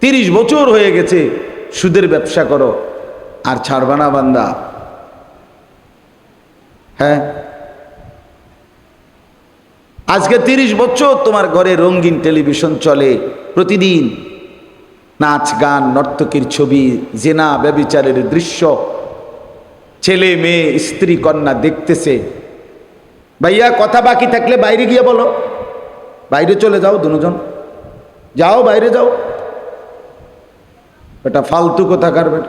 তিরিশ বছর হয়ে গেছে, সুদের ব্যবসা করো, আর ছাড়বা না বান্দা। হ্যাঁ? আজকে তিরিশ বছর তোমার ঘরে রঙিন টেলিভিশন চলে প্রতিদিন। নাচ, গান, নর্তকীর ছবি, জেনা, ব্যবিচারের দৃশ্য। ছেলে, মেয়ে, স্ত্রী, কন্যা দেখতেছে। ভাইয়া, কথা বাকি থাকলে বাইরে গিয়ে বলো। বাইরে চলে যাও দুজন। যাও, বাইরে যাও। এটা ফালতু কথা কারবে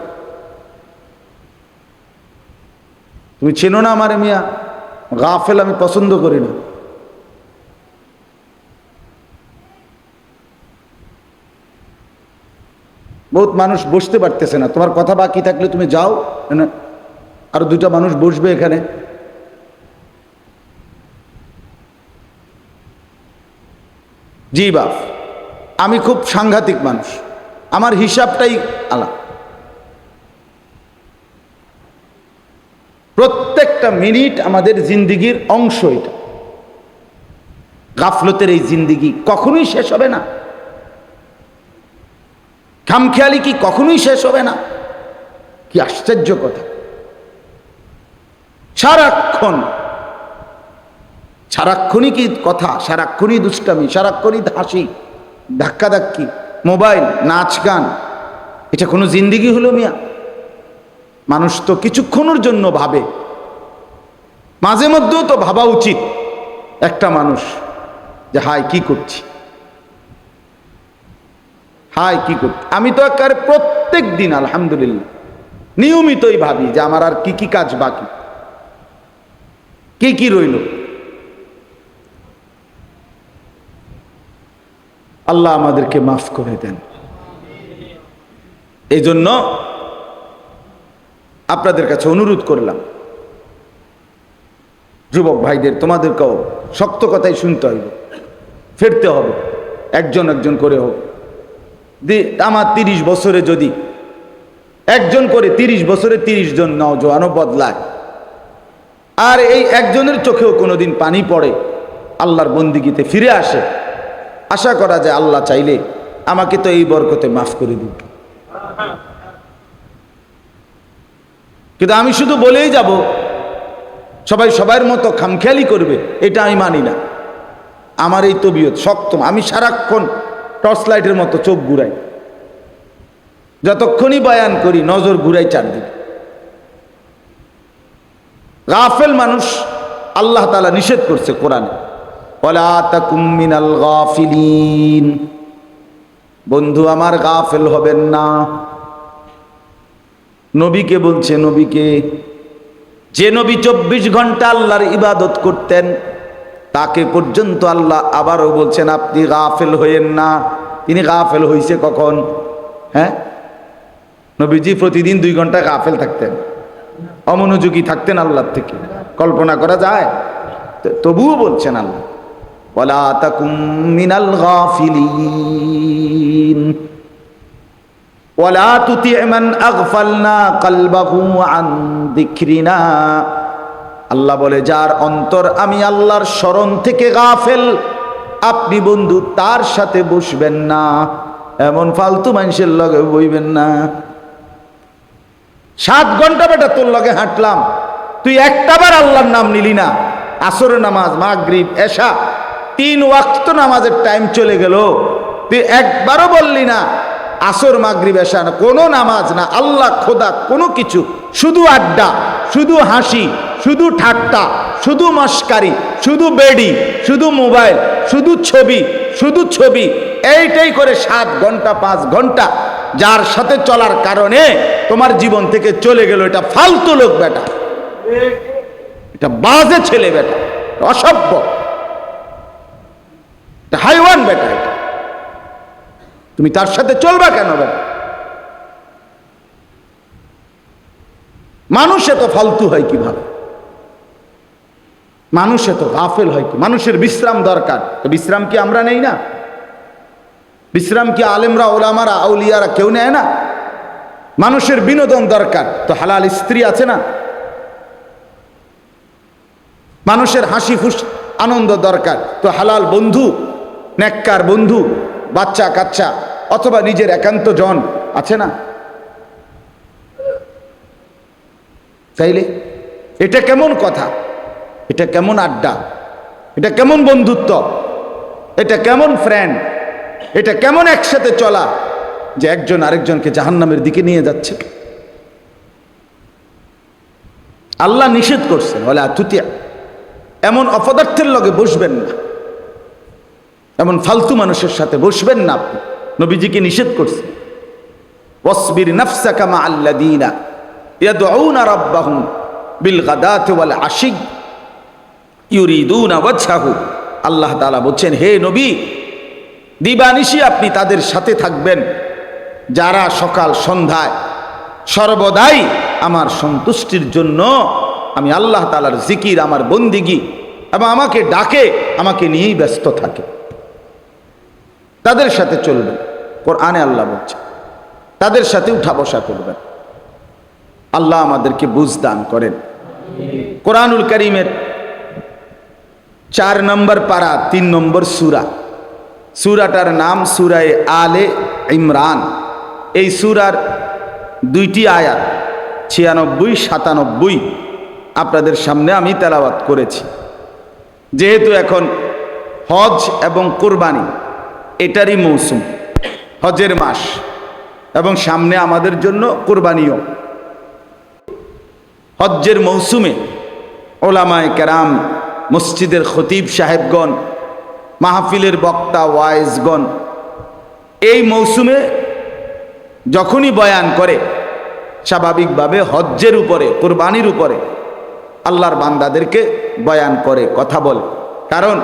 তুমি চেনো না আমার মিয়া? গাফেল আমি পছন্দ করি না। বহুত মানুষ বসতে পারতেছে না। তোমার কথা বাকি থাকলে তুমি যাও। না আরও দুটা মানুষ বসবে এখানে। জি বাপ, আমি খুব সাংঘাতিক মানুষ। আমার হিসাবটাই আলাদা। প্রত্যেকটা মিনিট আমাদের জিন্দিগির অংশ এটা। গাফলতের এই জিন্দিগি কখনোই শেষ হবে না। খামখেয়ালি কি কখনোই শেষ হবে না? কি আশ্চর্য কথা। সারাক্ষণ, সারাক্ষণই কি কথা, সারাক্ষণই দুষ্টামি, সারাক্ষণই হাসি, ধাক্কাধাক্কি। মোবাইল, নাচ, গান, এটা কোনো জিন্দিগি হলো মিয়া। মানুষ তো কিছুক্ষণের জন্য ভাবে। মাঝে মধ্যেও তো ভাবা উচিত একটা মানুষ যে হাই কি করছি? হাই কি করছি? আমি তো একেবারে প্রত্যেক দিন, আলহামদুলিল্লাহ, নিয়মিতই ভাবি যে, আমার আর কি কি কাজ বাকি? কি কি রইল? আল্লাহ আমাদেরকে মাফ করে দেন। এই জন্য আপনাদের কাছে অনুরোধ করলাম। যুবক ভাইদের, তোমাদেরকেও শক্ত কথাই শুনতে হইব। ফিরতে হবে, একজন একজন করে হোক। আমার তিরিশ বছরে যদি একজন করে তিরিশ বছরে তিরিশ জন নওজোয়ানও বদলায়। আর এই একজনের চোখেও কোনোদিন পানি পড়ে, আল্লাহর বন্দিগিতে ফিরে আসে। আশা করা যায় আল্লাহ চাইলে আমাকে তো এই বরকতে মাফ করে দিন কিন্তু আমি শুধু বলেই যাব, সবাই সবার মতো খামখেয়ালি করবে, এটা আমি মানি না। আমার এই তবিয়ত শক্ত, আমি সারাক্ষণ টর্চ লাইটের মতো চোখ ঘুরাই। যতক্ষণই বয়ান করি, নজর ঘুরাই চারদিকে। গাফেল মানুষ আল্লাহ তালা নিষেধ করছে কোরআনে। বন্ধু, আমার গাফেল হবেন না। নবীকে বলছে, নবীকে, যে নবী চব্বিশ ঘণ্টা আল্লাহর ইবাদত করতেন, তাকে পর্যন্ত আল্লাহ আবারও বলছেন, আপনি গাফেল হইয়েন না। তিনি গাফেল হইছে কখন? হ্যাঁ? নবীজি প্রতিদিন দুই ঘণ্টা গাফেল থাকতেন। অমনোযোগী থাকতেন আল্লাহর থেকে। কল্পনা করা যায়? তবুও বলছেন আল্লাহ। যিকরিনা আল্লাহ বলে, যার অন্তর আমি আল্লাহর স্মরণ থেকে গাফেল, আপনি বন্ধু তার সাথে বসবেন না। এমন ফালতু মানুষের লগে বইবেন না। সাত ঘণ্টা বেটা তোর লগে হাঁটলাম। তুই একটাবার আল্লাহর নাম নিলি না। আসর নামাজ, মাগরিব, এশা তিন ওয়াক্ত নামাজের টাইম চলে গেল। তুই একবারও বললি না, আসর, মাগরিব এশা না কোনো নামাজ না, আল্লাহ, খোদা কোনো কিছু। শুধু আড্ডা, শুধু হাসি, শুধু ঠাট্টা, শুধু মস্কারি, শুধু বেডি, শুধু মোবাইল, শুধু ছবি শুধু ছবি, এইটাই করে সাত ঘণ্টা, পাঁচ ঘণ্টা যার সাথে চলার কারণে তোমার জীবন থেকে চলে গেল এটা ফালতু লোক, বেটা। এটা বাজে ছেলে, বেটা। অসভ্য। হাইওয়ান বেটা এটা তুমি তার সাথে চলবা কেন বেটা মানুষ এত ফালতু হয় কীভাবে? মানুষ এত গাফেল হয় কি? মানুষের বিশ্রাম দরকার। তো বিশ্রাম কি আমরা নেই না? বিশ্রাম কি আলেমরা, ওলামারা, আউলিয়ারা কেউ নেয় না? মানুষের বিনোদন দরকার। তো হালাল স্ত্রী আছে না? মানুষের হাসি ফুস আনন্দ দরকার। তো হালাল বন্ধু নেককার বন্ধু, বাচ্চা, কাচ্চা, অথবা নিজের একান্ত জন, আছে না? চাইলে এটা কেমন কথা? এটা কেমন আড্ডা? এটা কেমন বন্ধুত্ব? এটা কেমন ফ্রেন্ড এটা কেমন একসাথে চলা যে একজন আরেকজনকে জাহান্নামের দিকে নিয়ে যাচ্ছে? আল্লাহ নিষেধ করছেন বলে আতুতিয়া এমন অপদার্থের লগে বসবেন না। এমন ফালতু মানুষের সাথে বসবেন না নবীজিকে নিষেধ করছেন ওয়াসবির নাফসাকা মা আল্লাযীনা ইয়াদউনা রাব্বাহুম বিল গাদাতি ওয়াল আশি ইউরিদুনা ওয়াজহাহু। আল্লাহ তাআলা বলছেন, হে নবী, দিবানিশি আপনি তাদের সাথে থাকবেন। যারা সকাল সন্ধ্যায় সর্বদাই আমার সন্তুষ্টির জন্য আমি আল্লাহ তালার জিকির, আমার বন্দিগি এবং আমাকে ডাকে, আমাকে নিয়েই ব্যস্ত থাকে। তাদের সাথে চলবেন। কোরআনে আল্লাহ বলছে, তাদের সাথে উঠা বসা করবেন। আল্লাহ আমাদেরকে বুঝ দান করেন। কোরআনুল করিমের চার নম্বর পারা, তিন নম্বর সুরা। সুরাটার নাম সুরায় আলে ইমরান। এই সুরার দুইটি আয়াত, ছিয়ানব্বই, সাতানব্বই, আপনাদের সামনে আমি তেলাওয়াত করেছি। যেহেতু এখন হজ এবং কোরবানি এটারই মৌসুম, হজের মাস, এবং সামনে আমাদের জন্য কোরবানিও। হজ্জের মৌসুমে ওলামায় কেরাম, মসজিদের খতিব সাহেবগণ, মাহফিলের বক্তা, ওয়াইজগণ, এই মৌসুমে যখনই বয়ান করে, স্বাভাবিকভাবে হজ্জের উপরে, কোরবানির উপরে, আল্লাহর বান্দাদেরকে বয়ান করে, কথা বলে। কারণ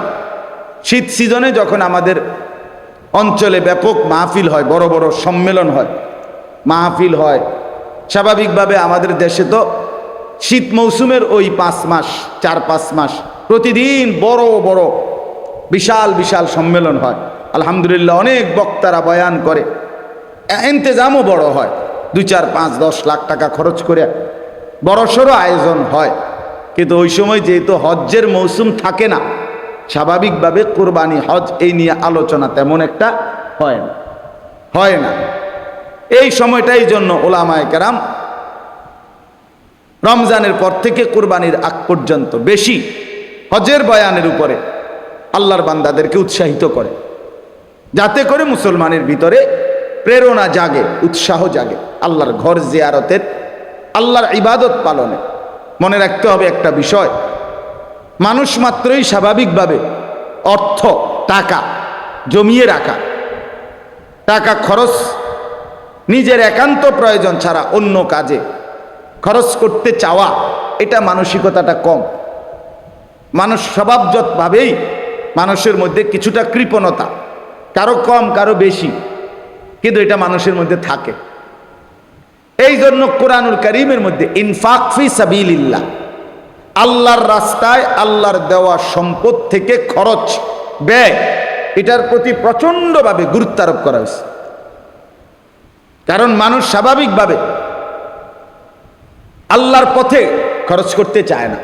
শীত সিজনে যখন আমাদের অঞ্চলে ব্যাপক মাহফিল হয়, বড় বড় সম্মেলন হয়। মাহফিল হয়। স্বাভাবিকভাবে আমাদের দেশে তো শীত মৌসুমের ওই পাঁচ মাস, চার পাঁচ মাস প্রতিদিন বড় বড় বিশাল বিশাল সম্মেলন হয়। আলহামদুলিল্লাহ অনেক বক্তারা বয়ান করে। ইন্তেজামও বড় হয়। দুই চার পাঁচ দশ লাখ টাকা খরচ করে বড়সড় আয়োজন হয়। কিন্তু ওই সময় যেহেতু হজ্জের মৌসুম থাকে না স্বাভাবিকভাবে কোরবানি হজ এই নিয়ে আলোচনা তেমন একটা হয় না। হয় না। এই সময়টাই জন্য ওলামায় কেরাম রমজানের পর থেকে কোরবানির আগ পর্যন্ত বেশি হজের বয়ানের উপরে আল্লাহর বান্দাদেরকে উৎসাহিত করে। যাতে করে মুসলমানের ভিতরে প্রেরণা জাগে, উৎসাহ জাগে, আল্লাহর ঘর জিয়ারতের, আল্লাহর ইবাদত পালনে। মনে রাখতে হবে একটা বিষয় মানুষ মাত্রই স্বাভাবিকভাবে অর্থ, টাকা জমিয়ে রাখা। টাকা খরচ নিজের একান্ত প্রয়োজন ছাড়া অন্য কাজে খরচ করতে চাওয়া, এটা মানসিকতাটা কম। মানুষ স্বভাবজতভাবেই মানুষের মধ্যে কিছুটা কৃপণতা, কারও কম, কারও বেশি, কিন্তু এটা মানুষের মধ্যে থাকে। এই জন্য কোরআনুল করিমের মধ্যে ইনফাক ফি সাবিলিল্লাহ আল্লাহর রাস্তায় আল্লাহর দেওয়া সম্পদ থেকে খরচ, ব্যয়, এটার প্রতি প্রচণ্ডভাবে গুরুত্ব আরোপ করা হয়েছে। কারণ মানুষ স্বাভাবিকভাবে আল্লাহর পথে খরচ করতে চায় না।